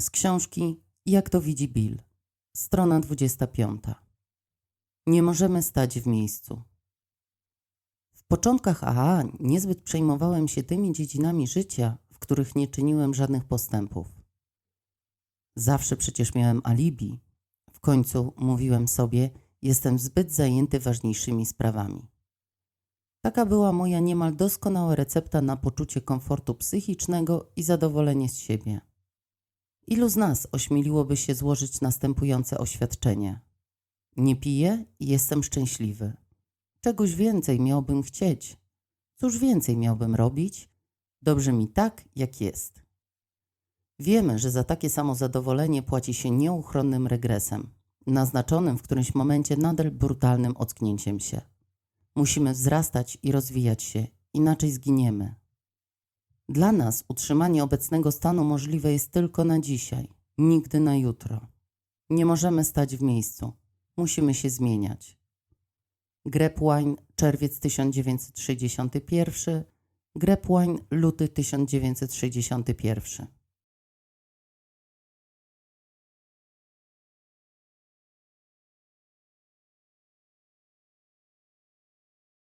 Z książki Jak to widzi Bill. Strona 25. Nie możemy stać w miejscu. W początkach AA niezbyt przejmowałem się tymi dziedzinami życia, w których nie czyniłem żadnych postępów. Zawsze przecież miałem alibi. W końcu mówiłem sobie, jestem zbyt zajęty ważniejszymi sprawami. Taka była moja niemal doskonała recepta na poczucie komfortu psychicznego i zadowolenie z siebie. Ilu z nas ośmieliłoby się złożyć następujące oświadczenie? Nie piję i jestem szczęśliwy. Czegoś więcej miałbym chcieć. Cóż więcej miałbym robić? Dobrze mi tak, jak jest. Wiemy, że za takie samozadowolenie płaci się nieuchronnym regresem, naznaczonym w którymś momencie nadal brutalnym ocknięciem się. Musimy wzrastać i rozwijać się, inaczej zginiemy. Dla nas utrzymanie obecnego stanu możliwe jest tylko na dzisiaj, nigdy na jutro. Nie możemy stać w miejscu, musimy się zmieniać. Grapevine, czerwiec 1961, Grapevine, luty 1961.